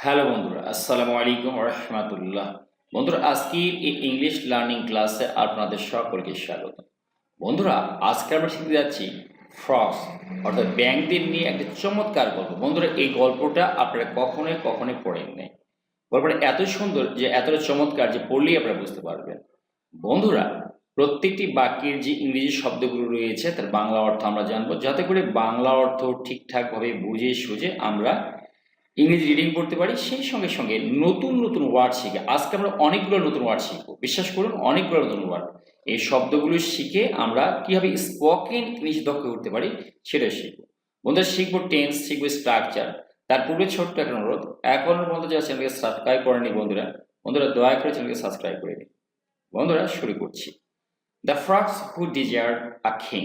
Hello বন্ধুরা, আসসালামু আলাইকুম রহমতুল্লাহ। বন্ধুরা আজকের এই ইংলিশ লার্নিং ক্লাসে আপনাদের সকলকে স্বাগত। বন্ধুরা, আজকে আমরা শিখতে যাচ্ছি ফ্রক্স অর্থাৎ ব্যাংকদের নিয়ে একটা চমৎকার গল্প। বন্ধুরা, এই গল্পটা আপনারা কখনোই কখনোই পড়েন নাই। গল্পটা এত সুন্দর যে, এতটা চমৎকার যে, পড়লেই আপনারা বুঝতে পারবেন। বন্ধুরা, প্রত্যেকটি বাক্যের যে ইংরেজি শব্দগুলো রয়েছে, তার বাংলা অর্থ আমরা জানব। যাতে করে বাংলা অর্থ ঠিকঠাকভাবে বুঝে সুঝে আমরা ইংরেজি রিডিং করতে পারি, সেই সঙ্গে সঙ্গে নতুন নতুন ওয়ার্ড শিখে, আজকে আমরা অনেকগুলো নতুন ওয়ার্ড শিখব। বিশ্বাস করুন, অনেকগুলো নতুন ওয়ার্ড এই শব্দগুলো শিখে আমরা কীভাবে স্পোকেন ইংলিশ দক্ষ করতে পারি সেটা শিখব। বন্ধুরা, শিখব টেন্স শিখব স্ট্রাকচার তার পূর্বে ছোট্ট একটা অনুরোধ এখনের পর্যন্ত যারা চ্যানেলকে সাবস্ক্রাইব করেনি বন্ধুরা বন্ধুরা দয়া করে চ্যানেলকে সাবস্ক্রাইব করে দিন বন্ধুরা, শুরু করছি। The frogs who desire a king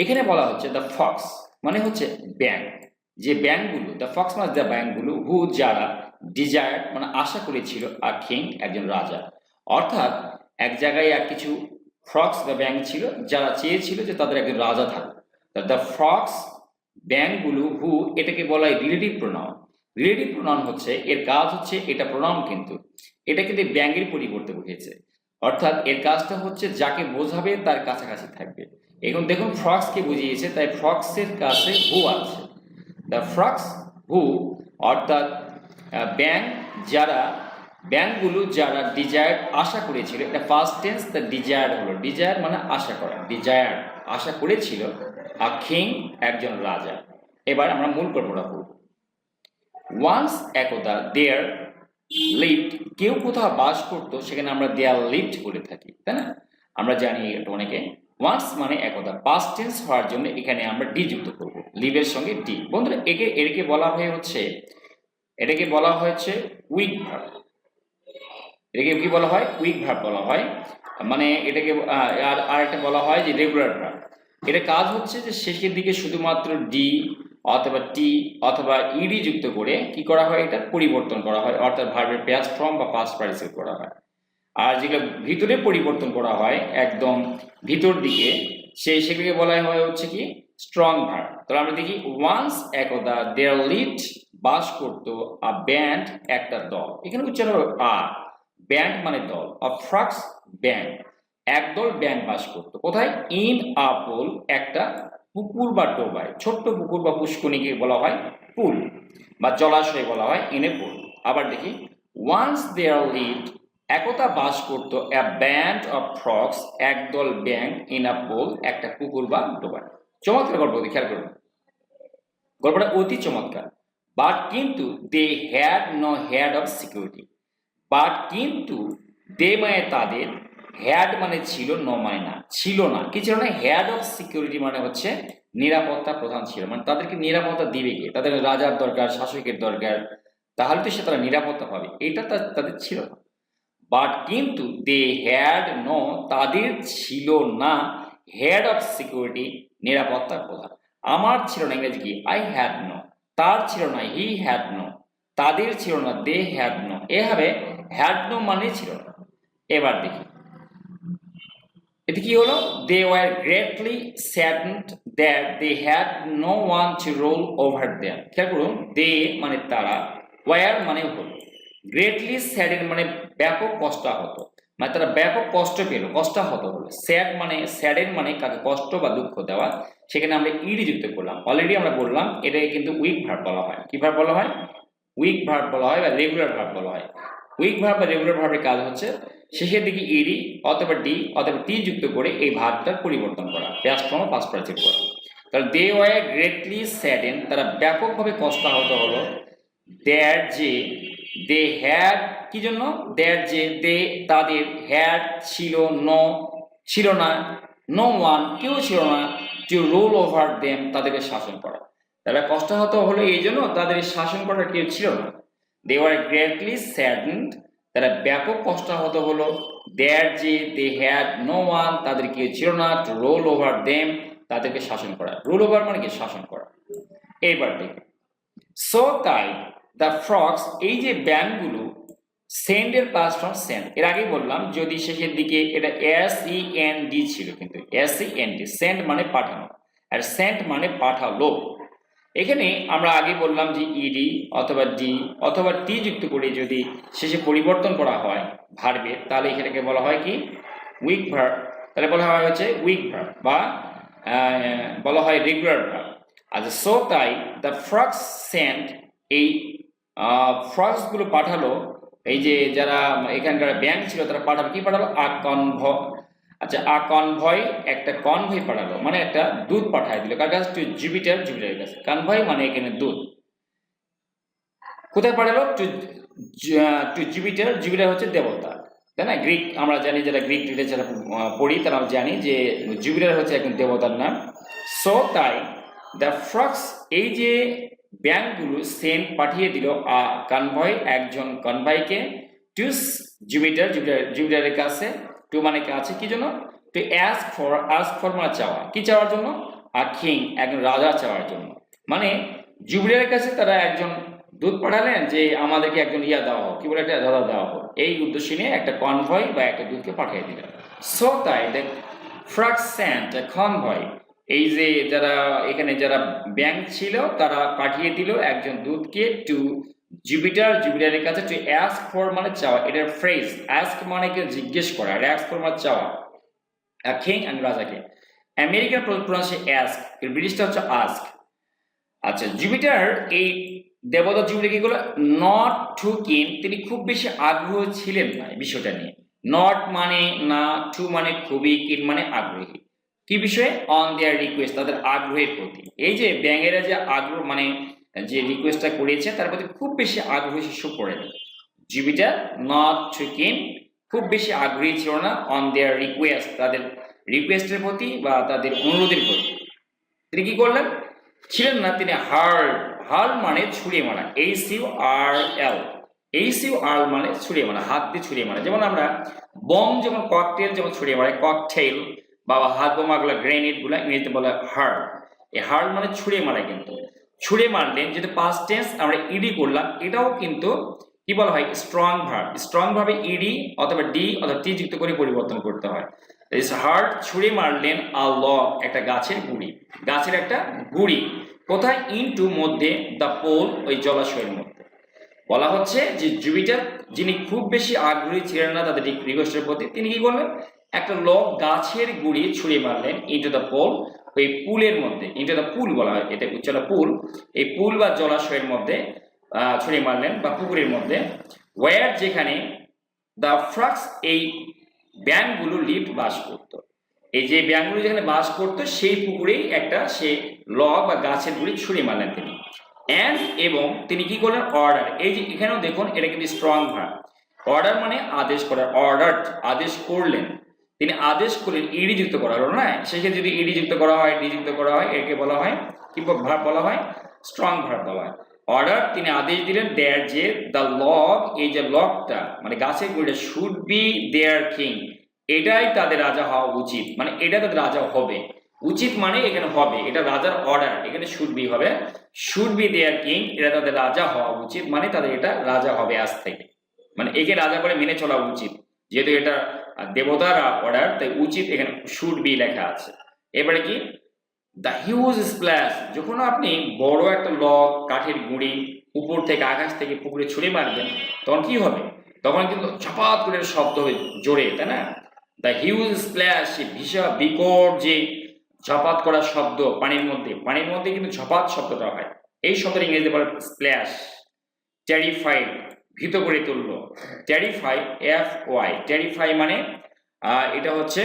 এখানে বলা হচ্ছে দ্য ফক্স মানে হচ্ছে ব্যাংক যে ব্যাংকগুলো দ্য ফক্স মানে দ্য ব্যাংকগুলো হু যারা ডিজায়ার মানে আশা করেছিল আ কিং একজন রাজা। অর্থাৎ এক জায়গায় এক কিছু ফ্রক্স বা ব্যাংক ছিল, যারা চেয়েছিল যে তাদের একজন রাজা থাকুক দ্য ফ্রক্স ব্যাংকগুলো হু এটাকে বলা হয় রিলেটিভ প্রোনাউন রিলেটিভ প্রোনাউন হচ্ছে, এর কাজ হচ্ছে এটা প্রোনাউন কিন্তু এটা কিন্তু ব্যাংকের পরিবর্তে বুঝেছে অর্থাৎ এর কাজটা হচ্ছে যাকে বোঝাবে তার কাছাকাছি থাকবে। এখন দেখুন ফ্রক্সকে বুঝিয়েছে, তাই ফ্রক্সের কাছে হু আছে। দ্য ফ্রক্স হু অর্থাৎ ব্যাংক যারা ব্যাংকগুলো যারা ডিজায়ার আশা করেছিল, এটা ফার্স্ট টেন্স দ্য ডিজায়ার হলো। ডিজায়ার মানে আশা করা। ডিজায়ার আশা করেছিল আ কিং একজন রাজা। এবার আমরা মূল গল্পটা পড়ব ওয়ান্স একদা দেয়ার লিফট কেউ কোথাও বাস করতো, সেখানে আমরা দেয়ার লিফট বলে থাকি, তাই না? আমরা জানি এটা অনেকে ওয়ান্স মানে একদা পাস্ট টেন্স হওয়ার জন্য এখানে আমরা ডি যুক্ত করব। লিভের সঙ্গে ডি বন্ধুরা একে এটাকে বলা হয় হচ্ছে এটাকে বলা হয়েছে উইক ভার্ব এটাকে কি বলা হয়? উইক ভার্ব বলা হয়। মানে এটাকে আহ, আর আরেকটা বলা হয় যে রেগুলার ভার্ব এটা কাজ হচ্ছে যে শেষের দিকে শুধুমাত্র ডি অথবা টি অথবা ইডি যুক্ত করে কি করা হয়? এটা পরিবর্তন করা হয়। অর্থাৎ ভার্বের প্যাস ফর্ম বা পাস্ট পার্টিসিপেট করা হয়। আর যেগুলো ভিতরে পরিবর্তন করা হয় একদম ভিতর দিকে সেই সেগুলিকে বলা হয় হচ্ছে কি স্ট্রং ভার্ব তাহলে আমরা দেখি ওয়ান্স একদা দেয়ার লিড বাস করতো আ ব্যান্ড একটা দল। এখানে উচ্চারণ আ ব্যান্ড মানে দল অফ ফ্রাক্স ব্যান্ড একদল ব্যান্ড বাস করতো। কোথায়? ইন আ পুল একটা পুকুর বা ডোবায়। ছোট্ট পুকুর বা পুষ্কনিকে বলা হয় পুল বা জলাশয় বলা হয় ইন এ পুল আবার দেখি ওয়ান্স দেয়ার লিড একতা বাস করত এ ব্যান্ড অফ ফ্রক্স একদল ব্যাং ইন পোল একটা কুকুর বা ডোবায় চমৎকার গল্প খেয়াল করুন। গল্পটা অতি চমৎকার। বাট কিন্তু they had no had of security but কিন্তু দে মানে তাদের হ্যাড মানে ছিল ন মানে না ছিল না। কি ছিল না? হ্যাড অফ সিকিউরিটি মানে হচ্ছে নিরাপত্তা প্রধান ছিল। মানে তাদেরকে নিরাপত্তা দিবে গিয়ে তাদের রাজার দরকার, শাসকের দরকার। তাহলে তো সে তারা নিরাপত্তা পাবে। এটা তাদের ছিল না। বাট কিন্তু দে হ্যাড নো তাদের ছিল না হেড অফ সিকিউরিটি নিরাপত্তার প্রধান। আমার ছিল না ইংরেজি কি? আই হ্যাড নো তার ছিল না হি হ্যাড নো তাদের ছিল না দে হ্যাড নো এভাবে হ্যাড নো মানে ছিল না। এবার দেখি। এতে কি হলো? They were greatly saddened that they had no one to rule over their খেয়াল করুন দে মানে তারা ওয়ার মানে হলো। গ্রেটলি স্যাডেন মানে ব্যাপক কষ্ট হতো মানে তারা ব্যাপক কষ্ট পেল, কষ্ট হতো হলো। স্যাড মানে স্যাডেন মানে কাকে কষ্ট বা দুঃখ দেওয়া, সেখানে আমরা ইডি যুক্ত করলাম। অলরেডি আমরা বললাম, এটাকে কিন্তু উইক ভার্ব বলা হয়। কি ভার্ব বলা হয়? উইক ভার্ব বলা হয় বা রেগুলার ভার্ব বলা হয়। উইক ভার্ব বা রেগুলার ভার্বের কাজ হচ্ছে, শেষের দিকে ইডি অথবা ডি অথবা টি যুক্ত করে এই ভার্বটার পরিবর্তন করা। ব্যাস্ট ফর্ম পাস পার্সিভ করা তাহলে দে ওয়ার গ্রেটলি স্যাডেন তারা ব্যাপকভাবে কষ্টাহত হলো দেয়ার যে দে হ্যাড কি জন্য? দেয়ার যে দে তাদের হ্যাড ছিল ন ছিল না নো ওয়ান কেউ ছিল না টু রোল ওভার দেম তাদেরকে শাসন করা। তারা কষ্টাহত হলো এই জন্য তাদের শাসন করার কেউ ছিল না। দে ওয়ার গ্রেটলি স্যাডেন্ড তারা ব্যাপক কষ্টাহত হলো। দেয়ার যে দে হ্যাড নো ওয়ান তাদের কেউ ছিল না টু রোল ওভার দেম তাদেরকে শাসন করা। রোল ওভার মানে কি? শাসন করা। এইবার দেখি। সো তাই দ্য ফ্রক্স এই যে ব্যাংকগুলো সেন্ডের পাস ফ্রম সেন্ড এর আগেই বললাম, যদি শেষের দিকে এটা এস ই এন ডি ছিল কিন্তু S E N D send মানে পাঠানো, আর সেন্ট মানে পাঠালো। এখানে আমরা আগে বললাম যে ইডি অথবা ডি অথবা টি যুক্ত করে যদি শেষে পরিবর্তন করা হয় ভার্বে তাহলে এখানেকে বলা হয় কি? উইক ভার্ব তাহলে বলা হয় হচ্ছে উইক ভার্ব বা বলা হয় রেগুলার ভার্ব আচ্ছা সো তাই দ্য ফ্রক্স সেন্ট এই ফ্রক্সগুলো পাঠালো, এই যে যারা এখানকার ব্যাংক ছিল তারা পাঠালো, কি পাঠালো? আ কনভ আচ্ছা আ কনভয় একটা কনভয় পাঠালো মানে একটা দুধ পাঠায় দিল। কার কাছে? টু জুপিটার জুপিটারের কাছে। কনভয় মানে এখানে দুধ কোথায় পাঠালো? টু টু জুপিটার জুপিটার হচ্ছে দেবতা, তাই না? গ্রিক আমরা জানি যারা গ্রিক লিটারেচার পড়ি তারা জানি যে জুপিটার হচ্ছে একজন দেবতার নাম। সো তাই দ্য ফ্রক্স এই যে ব্যাংকগুলো সেন্ট পাঠিয়ে দিল কনভয় একজন কনভয়কে টু জুপিটার জুপিটার জুপিটারের কাছে টু মানে কাছে কি জন্য? To ask for ask for মানে চাওয়া। কি চাওয়ার জন্য? আর কিং একজন রাজা চাওয়ার জন্য। মানে জুবিটারের কাছে তারা একজন দুধ পাঠালেন যে, আমাদেরকে একজন ইয়া দেওয়া হোক কি বলে একটা দাদা দেওয়া হোক এই উদ্দেশ্য নিয়ে একটা কনভয় বা একটা দুধকে পাঠিয়ে দিলেন। সো তাই দেখ ফ্রাক স্যান্ট কনভয় এই যে যারা এখানে যারা ব্যাংক ছিল, তারা পাঠিয়ে দিল একজন দূতকে টু জুপিটার জুপিটারের কাছে টু অ্যাস্ক ফর মানে চাওয়া। এটার ফ্রেজ অ্যাস্ক মানে কি জিজ্ঞেস করা, আর অ্যাস্ক ফর মানে চাওয়া। কিং অ্যান্ড রাজাকে। আমেরিকান প্রনাউন্সে অ্যাস্ক ব্রিটিশটা হচ্ছে আস্ক আচ্ছা জুপিটার এই দেবতা জুপিটার কি করল নট টু কিন তিনি খুব বেশি আগ্রহ ছিলেন না বিষয়টা নিয়ে। নট মানে না টু মানে খুবই কিন মানে আগ্রহী। কি বিষয়ে? অন দেয়ার রিকোয়েস্ট তাদের আগ্রহের প্রতি। এই যে ব্যাঙেরা যে আগ্রহ মানে যে রিকোয়েস্টটা করেছে, তার প্রতি খুব বেশি আগ্রহী শো করেনি জুপিটার নট টু কিন খুব বেশি আগ্রহী ছিল না অন দেয়ার রিকোয়েস্ট তাদের রিকোয়েস্টের প্রতি বা তাদের অনুরোধের প্রতি। তিনি কি করলেন? ছিলেন না, তিনি হার্ল হার্ল মানে ছুড়ে মারা H U R L H U R L ছুড়ে মারা, হাত দিয়ে ছুড়ে মারা। যেমন আমরা বম যেমন ককটেল যেমন ছুড়ে মারে ককটেল বা হাত বোমাগুলো গ্রেনেডগুলো, ইংরেজিতে বলে হার্ল এই হার্ল মানে ছুড়ে মারা কিন্তু। ছুড়ে মারলেন যেটা পাস্ট টেন্স আমরা ইডি করলাম, এটাও কিন্তু কি বলা হয় স্ট্রং ভার্ব স্ট্রং ভাবে ইডি অথবা ডি অথবা টি যুক্ত করে পরিবর্তন করতে হয়। হার্ট ছুঁড়ে মারলেন আ লগ একটা গাছের গুড়ি। গাছের একটা গুড়ি। কোথায়? ইনটু মধ্যে দ্য পোল ওই জলাশয়ের মধ্যে। বলা হচ্ছে যে জুপিটার যিনি খুব বেশি আগ্রহী ছিলেন না তাদের রিকোয়েস্টের প্রতি, তিনি কি করলেন? একটা লগ গাছের গুড়ি ছুঁড়ে মারলেন ইন্টু দ্য পোল ওই পুলের মধ্যে ইন্টু দ্য পুল বলা হয় এটা উচ্চারণ পুল, এই পুল বা জলাশয়ের মধ্যে ছুঁড়ে মারলেন বা পুকুরের মধ্যে ওয়ার যেখানে দ্য ফ্রাক্স এই ব্যাংকগুলো লিফট বাস করত। এই যে ব্যাংকগুলো যেখানে বাস করত, সেই পুকুরেই একটা, সে ল বা গাছের গুড়ি ছুঁড়ে মারলেন তিনি। অ্যান্ড এবং তিনি কি করলেন? অর্ডার এই যে এখানেও দেখুন এটা কিন্তু স্ট্রং ভার্ব অর্ডার মানে আদেশ করার অর্ডার আদেশ করলেন। তিনি আদেশ করলেন ইডি যুক্ত করা হলো, না? সেক্ষেত্রে যদি ইডি যুক্ত করা হয়, ডি যুক্ত করা হয়, একে বলা হয়, কি ভার্ব বলা হয়? স্ট্রং ভার্ব বলা হয়। অর্ডার, তিনি আদেশ দিলেন, দেয়ার যে দ্য লগ এই যে লকটা মানে গাছের গুড়িটা শুড বি দেয়ার কিং, এটাই তাদের রাজা হওয়া উচিত। মানে এটা তাদের রাজা হবে। উচিত মানে এখানে হবে, এটা রাজার অর্ডার, এখানে শুড বি হবে। শুড বি দেয়ার কিং, এটা তাদের রাজা হওয়া উচিত মানে তাদের এটা রাজা হবে আজ থেকে। মানে একে রাজা করে মেনে চলা উচিত, যেহেতু এটা দেবতার অর্ডার তাই উচিত এখানে শুড বি লেখা আছে। এবারে কি? দ্য হিউজ স্প্ল্যাশ যখন আপনি বড় একটা লক কাঠের গুঁড়ি, উপর থেকে আকাশ থেকে পুকুরে ছুঁড়ে মারবেন, তখন কি হবে? তখন কিন্তু ঝপাত করে শব্দ হবে জোরে, তাই না? দ্য হিউজ স্প্ল্যাশ সে ভীষণ বিকট যে ঝপাত করা শব্দ পানির মধ্যে পানির মধ্যে কিন্তু ঝপাত শব্দটা হয়। এই শব্দটা ইংরেজিতে বলে স্প্ল্যাশ টেরিফাইড ভীত করে তুলল। টেরিফাই এফ ওয়াই টেরিফাই মানে এটা হচ্ছে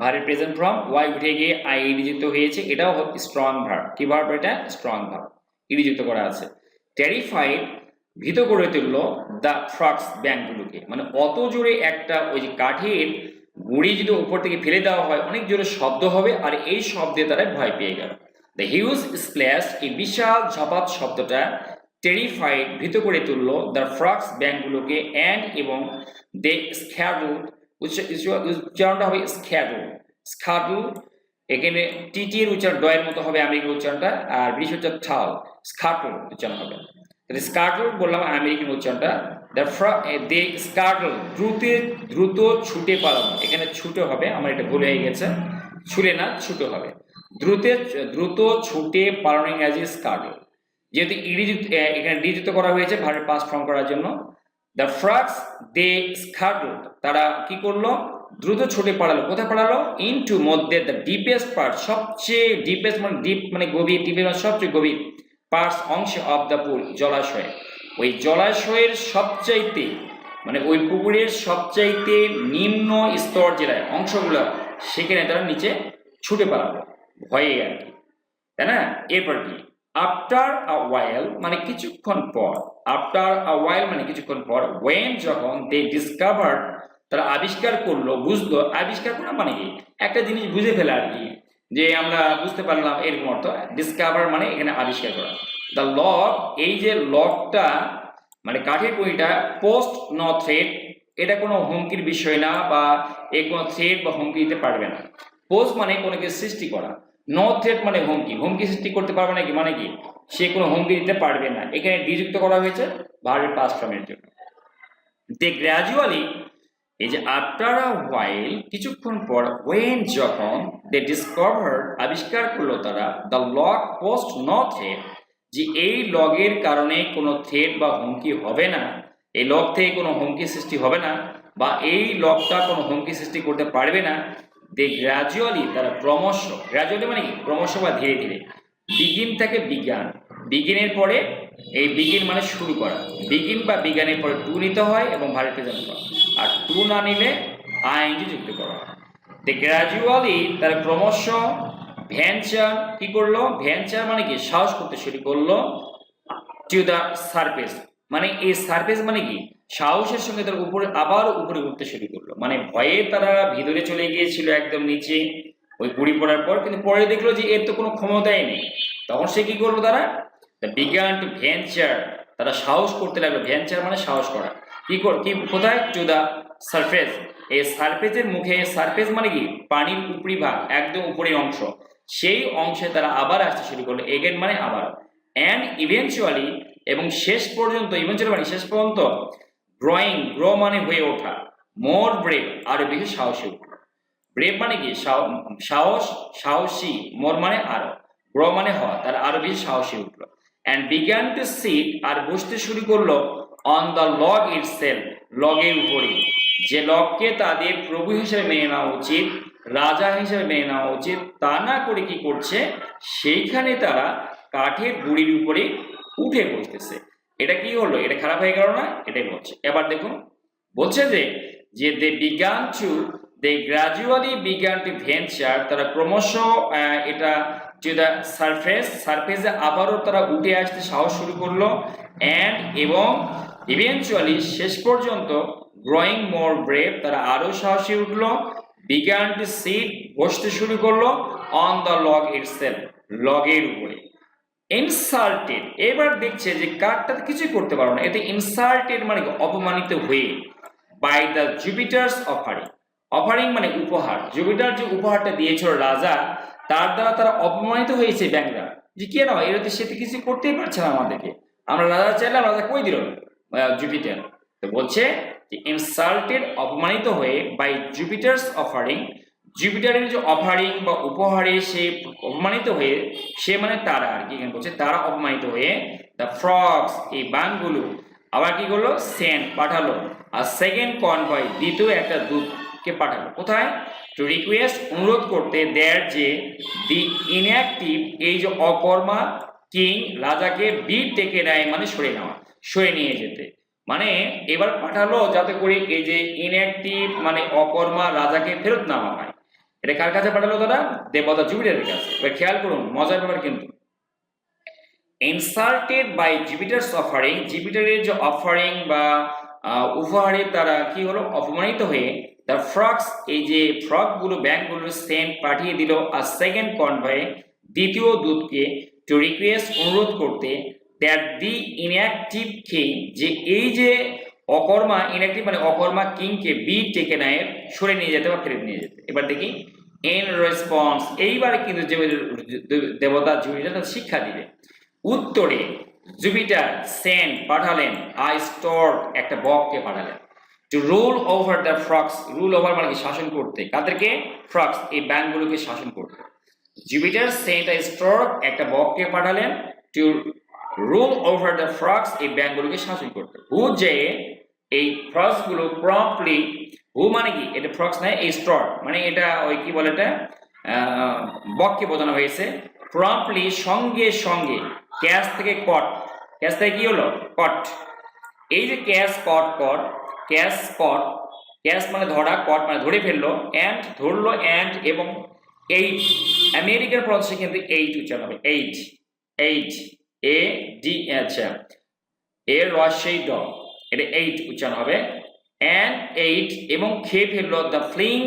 ভার্বের প্রেজেন্ট ফর্ম ওয়াই উঠে গিয়ে আই ইডি যুক্ত হয়েছে, এটাও স্ট্রং ভার্ব কি ভার্ব এটা? স্ট্রং ভার্ব ইডি যুক্ত করা আছে। টেরিফাইড ভীত করে তুলল দ্য ফ্রক্স ব্যাংকগুলোকে। মানে অত জোরে একটা ওই যে কাঠের গুঁড়ি যদি উপর থেকে ফেলে দেওয়া হয়, অনেক জোরে শব্দ হবে আর এই শব্দে তারা ভয় পেয়ে গেল। দ্য হিউজ স্প্ল্যাশ এই বিশাল ঝপাত শব্দটা টেরিফাইড ভীত করে তুলল দ্য ফ্রক্স ব্যাংকগুলোকে অ্যান্ড এবং দে স্ক্যাডুল উচ্চারণটা হবে স্ক্যাডুল স্কাডুল এখানে টিটি এর উচ্চারণ ডয়ের মতো হবে আমেরিকান উচ্চারণটা, আর ব্রিটিশ উচ্চারণ ঠাল স্কাটুল উচ্চারণ হবে। তাহলে বললাম আমেরিকান উচ্চারণটা দে স্কাটুল দ্রুত দ্রুত ছুটে পালানো এখানে ছুটে হবে, আমার এটা ভুল হয়ে গেছে, ছুলে না, ছুটে হবে। দ্রুত দ্রুত ছুটে পালানো ইংরাজি স্কার্ডল যেহেতু ইডিযুক্ত এখানে ডি যুক্ত করা হয়েছে ভার্বের পাস ফর্ম করার জন্য। দ্য ফ্রাক্স দে স্কার্ডল তারা কি করল? দ্রুত ছুটে পালালো। কোথায় পালালো? ইনটু মধ্যে। দ্য ডিপেস্ট পার্ট সবচেয়ে ডিপেস্ট মানে ডিপ মানে গভীর ডিপের মানে সবচেয়ে গভীর পার্টস অংশে অফ দ্য পুল জলাশয়। ওই জলাশয়ের সবচাইতে মানে ওই পুকুরের সবচাইতে নিম্ন স্তর যেটা অংশগুলো, সেখানে তারা নিচে ছুটে পালালো। ভয়ে আর কি। তাই না? এরপর কি? আফটার আ ওয়াইল মানে কিছুক্ষণ পর আফটার আ ওয়াইল মানে কিছুক্ষণ পর ওয়েন যখন দে ডিসকভার তারা আবিষ্কার করল, বুঝলো, আবিষ্কার করা মানে কি? একটা জিনিস বুঝে ফেলা আর কি, যে আমরা বুঝতে পারলাম এরকম অর্থ ডিসকভার মানে এখানে আবিষ্কার করা। দ্য লক এই যে লকটা মানে কাঠের কড়িটা পোস্ট ন থ্রেড এটা কোনো হুমকির বিষয় না বা এ কোনো থ্রেড বা হুমকি দিতে পারবে না। পোস্ট মানে কোনো সৃষ্টি করা। নো থ্রেট মানে হুমকি। হুমকি সৃষ্টি করতে পারবে না কি মানে কি? সে কোনো হুমকি দিতে পারবে না। এখানে ডিযুক্ত করা হয়েছে ভার্বের পাস্ট ফর্মের জন্য। দে গ্র্যাজুয়ালি এই যে আফটার আ ওয়াইল কিছুক্ষণ পর ওয়েন যখন দে ডিসকভার আবিষ্কার করল তারা the log posed no threat যে এই লগের কারণে কোনো থ্রেট বা হুমকি হবে না, এই লগ থেকে কোনো হুমকি সৃষ্টি হবে না, বা এই লগটা কোনো হুমকি সৃষ্টি করতে পারবে না দে গ্র্যাজুয়ালি তারা ক্রমশ গ্র্যাজুয়ালি মানে ক্রমশ বা ধীরে ধীরে বিগিন থেকে বিজ্ঞান বিগিনের পরে এই বিগিন মানে শুরু করা বিগিন বা বিজ্ঞানের পরে টু নিতে হয় এবং ভারী প্রেজেন্ট করা, আর টু না নিলে আইনজি যুক্ত করা হয়। দে গ্র্যাজুয়ালি তারা ক্রমশ ভ্যানচার কি করল? ভ্যানচার মানে কি? সাহস করতে শুরু করল টু দ্য সারফেস মানে এই সারফেস মানে কি? সাহসের সঙ্গে তার উপরে, আবার উপরে উঠতে শুরু করল। মানে ভয়ে তারা ভিতরে চলে গিয়েছিল একদম নিচে। ওই পুরি পড়ার পর কিন্তু পরে দেখল যে এর তো কোনো ক্ষমতাই নেই। তখন সে কি করল তারা? বিজ্ঞান টু ভেঞ্চার তারা সাহস করতে লাগল। ভেঞ্চার মানে সাহস করা। কি কর, কি, কোথায়? টু দ্য সারফেস এই সারফেসের মুখে সারফেস মানে কি? পানির উপরি ভাগ, একদম উপরের অংশ। সেই অংশে তারা আবার আসতে শুরু করল। এগেন মানে আবার। অ্যান্ড ইভেনচুয়ালি এবং শেষ পর্যন্ত ইভেনচুয়ালি মানে শেষ পর্যন্ত গ্রয়িং গ্রো মানে হয়ে ওঠা। মোর ব্রেভ, আরও বেশি সাহসী উঠল ব্রেভ মানে কি? সাহস, সাহসী, মোর মানে আরও। গ্রো মানে হওয়া, তার আরও বেশি সাহসী উঠল। অ্যান্ড বিজ্ঞান টু সিট আর বসতে শুরু করল on the log itself লগের উপরে। যে লগকে তাদের প্রভু হিসেবে মেনে নেওয়া উচিত, রাজা হিসেবে মেনে নেওয়া উচিত, তা না করে কি করছে? সেইখানে তারা কাঠের গুড়ির উপরে উঠে বসতেছে। এটা কি হলো? এটা খারাপ হয়ে গেল না? এটাই বলছে। এবার দেখুন, বলছে যে যে they began to they gradually began to venture তারা ক্রমশ এটা টু দ্য সারফেস সারফেসে আবারও তারা উঠে আসতে সাহস শুরু করল অ্যান্ড এবং ইভেনচুয়ালি শেষ পর্যন্ত গ্রয়িং মোর ব্রেভ তারা আরও সাহসী উঠল বিজ্ঞান টু সিট বসতে শুরু করল অন দ্য লগ ইটসেলফ লগের উপরে। ইনসাল্টেড এবার দেখছে যে কার্ডটা কিছুই করতে পারো না। এতে ইনসাল্টেড মানে অপমানিত হয়ে। By the Jupiter's offering offering মানে উপহার। জুপিটার যে উপহারটা দিয়েছিল রাজা, তার দ্বারা তারা অপমানিত হয়েছে ব্যাংরা যে কেন এরা তো সে কিছু করতেই পারছে না আমাদেরকে। আমরা রাজা চাইলাম, রাজা কই দিল? জুপিটার তো বলছে যে ইনসাল্টেড অপমানিত হয়ে বাই জুপিটার্স অফারিং জুপিটারের যে অফারিং বা উপহারে সে অপমানিত হয়ে, সে মানে তারা আর কি, এখানে বলছে তারা অপমানিত হয়ে দ্য ফ্রগস এই বানগুলো আবার কি করল? সেন্ট পাঠালো। আর সেকেন্ড কনভয় দ্বিতীয় একটা দূতকে পাঠালো। কোথায়? টু রিকোয়েস্ট অনুরোধ করতে দেয়ার যে দি ইনঅ্যাক্টিভ এই যে অকর্মা কিং রাজাকে বীর টেকে নেয় মানে সরে নেওয়া, সরে নিয়ে যেতে। মানে এবার পাঠালো যাতে করে এই যে ইনঅ্যাক্টিভ মানে অকর্মা, রাজাকে ফেরত নেওয়া হয় এটা কার কাছে পাঠালো তারা? দেবতা জুপিটারের কাছে। এবার খেয়াল করুন, মজার ব্যাপার কিন্তু। ইনসাল্টেড বাই জুপিটার্স অফারিং জুপিটারের যে অফারিং বা উপহারে তারা কি হলো? অপমানিত হয়ে দ্য ফ্রক্স এই যে ফ্রকগুলো ব্যাংকগুলো সেন্ট পাঠিয়ে দিল আর সেকেন্ড কনভয়ে দ্বিতীয় দূতকে টু রিকোয়েস্ট অনুরোধ করতে দ্যাট দি ইনঅ্যাক্টিভ কিং যে এই যে অকর্মা ইনঅ্যাক্টিভ মানে অকর্মা কিংকে বি টেকে নেয়, সরে নিয়ে যেতে বা ফেরত নিয়ে যেতে। এবার দেখি এন রেসপন্স এইবারে কিন্তু যে দেবতা জুপিটার শিক্ষা দিবে। উত্তরে জুপিটার সেন পাঠালেন আই স্টোর একটা বককে পাঠালেন। To rule over the frogs rule over মানে শাসন করতে। কাদেরকে? ফ্রক্স এই ব্যাংকগুলোকে শাসন করতে। জুপিটার সেন্ট আই স্ট্রক একটা বককে পাঠালেন to rule over the frogs এই ব্যাংকগুলোকে শাসন করতে। হু যে এই ফ্রগসগুলো প্রম্পটলি হু মানে কি? এটা ফ্রক্স নয় এই স্ট্রক মানে এটা ওই কি বলে এটা? বককে বোঝানো হয়েছে। প্রম্পটলি সঙ্গে সঙ্গে ক্যাশ থেকে কট ক্যাশ থেকে কি হলো? কট এই যে catch caught caught catch caught catch মানে ধরা কট মানে ধরে ফেলল অ্যান্ড ধরলো অ্যান্ড এবং এইট আমেরিকার প্রদেশে কিন্তু এইট উচ্চারণ হবে। এইট এইট এ ডি আচ্ছা। এ রসই ড এটা এইট উচ্চারণ হবে। অ্যান্ড এইট এবং খেয়ে ফেলল দ্য ফ্লিং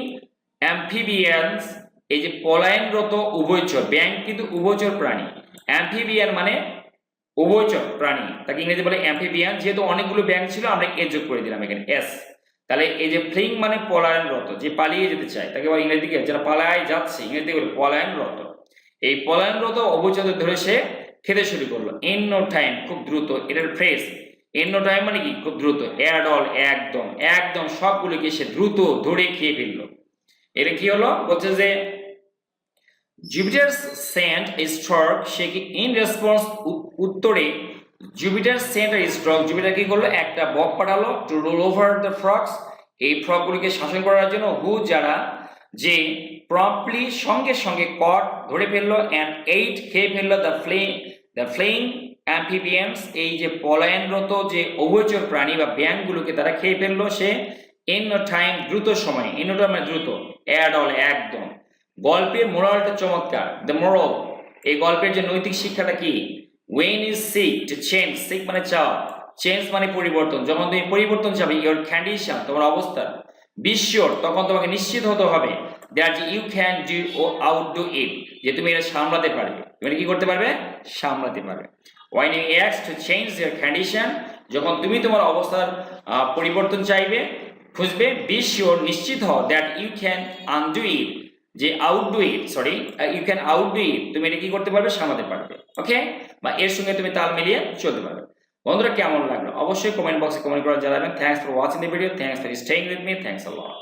অ্যাম্ফিবিয়ান্স এই যে পলায়নরত উভয়চর ব্যাং কিন্তু উভয়চর প্রাণী। অ্যাম্ফিবিয়ান মানে উভয়চর প্রাণী। তাকে ইংরেজি বলে অ্যাম্ফিবিয়ান যেহেতু অনেকগুলো ব্যাং ছিল, আমরা এ যোগ করে দিলাম এখানে এস তাহলে এই যে ফ্লিং মানে পলায়নরত, যে পালিয়ে যেতে চায়, তাকে বলে ইংরেজি দিকে যারা পালায় যাচ্ছে ইংরেজি বলে পলায়নরত। এই পলায়নরত অবচর ধরে সে খেতে শুরু করল। ইন নো টাইম খুব দ্রুত, এটার ফ্রেস নো টাইম মানে কি? খুব দ্রুত। অ্যাডল একদম একদম সবগুলোকে সে দ্রুত ধরে খেয়ে ফেলল। এটা কি হলো? বলছে যে জুপিটার সেন্ট স্ট্রক সে কি ইন রেসপন্স উত্তরে জুপিটার সেন্ট স্ট্রক জুপিটার কি করল? একটা বক পাঠালো to rule over the frogs এই ফ্রকগুলিকে শাসন করার জন্য হু যারা? যে প্রম্পলি সঙ্গে সঙ্গে কট ধরে ফেলল অ্যান্ড এইট খেয়ে ফেলল the flee the fleeing amphibians এই যে পলায়নরত যে অবৈচর প্রাণী বা ব্যাংকগুলোকে তারা খেয়ে ফেলল, সে ইন টাইম দ্রুত সময় ইন মানে দ্রুত অ্যাড অল একদম। গল্পের মোরালটা চমৎকার দ্য মোরাল এই গল্পের যে নৈতিক শিক্ষাটা কি? When is seek to change seek মানে চাওয়া চেঞ্জ মানে পরিবর্তন, যখন তুমি পরিবর্তন চাবে ইয়োর কন্ডিশন তোমার অবস্থা বিশ্বর তখন তোমাকে নিশ্চিত হতে হবে দ্যাট ইউ ক্যান ডু ও আউট ডু ইট যে তুমি এটা সামলাতে পারবে, তুমি কি করতে পারবে? সামলাতে পারবে। ওয়াইন ইউ অ্যাক্স টু চেঞ্জ ইয়ার কন্ডিশন যখন তুমি তোমার অবস্থার পরিবর্তন চাইবে, খুঁজবে বি শিওর নিশ্চিত হও that you can undo it যে outdo it sorry you can outdo it তুমি এটা কি করতে পারবে? সামলাতে পারবে। ওকে বা এর সঙ্গে তুমি তাল মিলিয়ে চলতে পারবে। বন্ধুরা, কেমন লাগল? অবশ্যই কমেন্ট বক্সে কমেন্ট করে জানাবেন। Thanks for watching the video thanks for staying with me thanks a lot